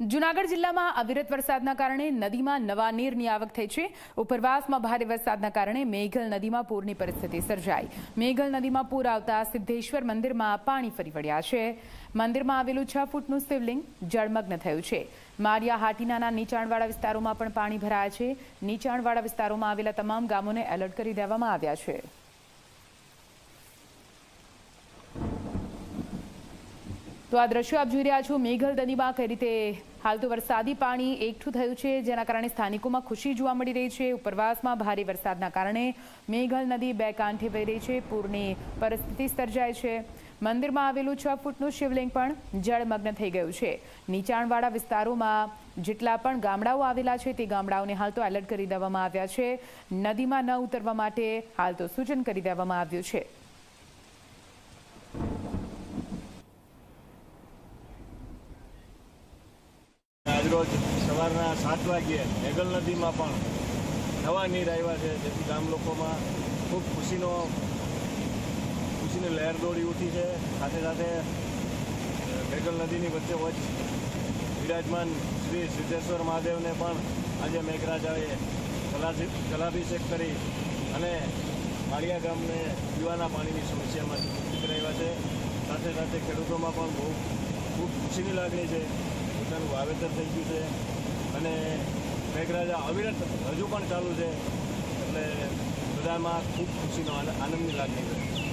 જૂનાગઢ જિલ્લામાં અવિરત વરસાદના કારણે નદીમાં નવા નીરની આવક થઈ છે. ઉપરવાસમાં ભારે વરસાદના કારણે મેઘલ નદીમાં પૂરની પરિસ્થિતિ સર્જાઈ. મેઘલ નદીમાં પૂર આવતા સિદ્ધેશ્વર મંદિરમાં પાણી ફરી વળ્યા છે. મંદિરમાં આવેલું છ ફૂટનું શિવલિંગ જળમગ્ન થયું છે. મારિયા હાટીનાના નીચાણવાળા વિસ્તારોમાં પણ પાણી ભરાયા છે. નીચાણવાળા વિસ્તારોમાં આવેલા તમામ ગામોને એલર્ટ કરી દેવામાં આવ્યા છે. તો આ દ્રશ્યો આપ જોઈ રહ્યા છો. મેઘલ નદીમાં કઈ રીતે હાલ તો વરસાદી પાણી એકઠું થયું છે, જેના કારણે સ્થાનિકોમાં ખુશી જોવા મળી રહી છે. ઉપરવાસમાં ભારે વરસાદના કારણે મેઘલ નદી બે કાંઠે વહી રહી છે. પૂરની પરિસ્થિતિ સર્જાય છે. મંદિરમાં આવેલું છ ફૂટનું શિવલિંગ પણ જળમગ્ન થઈ ગયું છે. નીચાણવાળા વિસ્તારોમાં જેટલા પણ ગામડાઓ આવેલા છે, તે ગામડાઓને હાલ તો એલર્ટ કરી દેવામાં આવ્યા છે. નદીમાં ન ઉતરવા માટે હાલ તો સૂચન કરી દેવામાં આવ્યું છે. આજરોજ સવારના સાત વાગ્યે મેઘલ નદીમાં પણ નવા નીર આવ્યા છે. જેથી ગામ લોકોમાં ખૂબ ખુશીનો, ખુશીની લહેર દોડી ઉઠી છે. સાથે સાથે મેઘલ નદીની વચ્ચે વચ્ચ વિરાજમાન શ્રી સિદ્ધેશ્વર મહાદેવને પણ આજે મેઘરાજાએ જલાભિ- જલાભિષેક કરી અને માળિયા ગામને પીવાના પાણીની સમસ્યામાંથી મુક્તિ છે. સાથે સાથે ખેડૂતોમાં પણ બહુ, ખૂબ ખુશીની લાગણી છે. પોતાનું વાવેતર થઈ ગયું છે અને મેઘરાજા અવિરત હજુ પણ ચાલુ છે. એટલે બધામાં ખૂબ ખુશીનો આન- આનંદની લાગણી છે.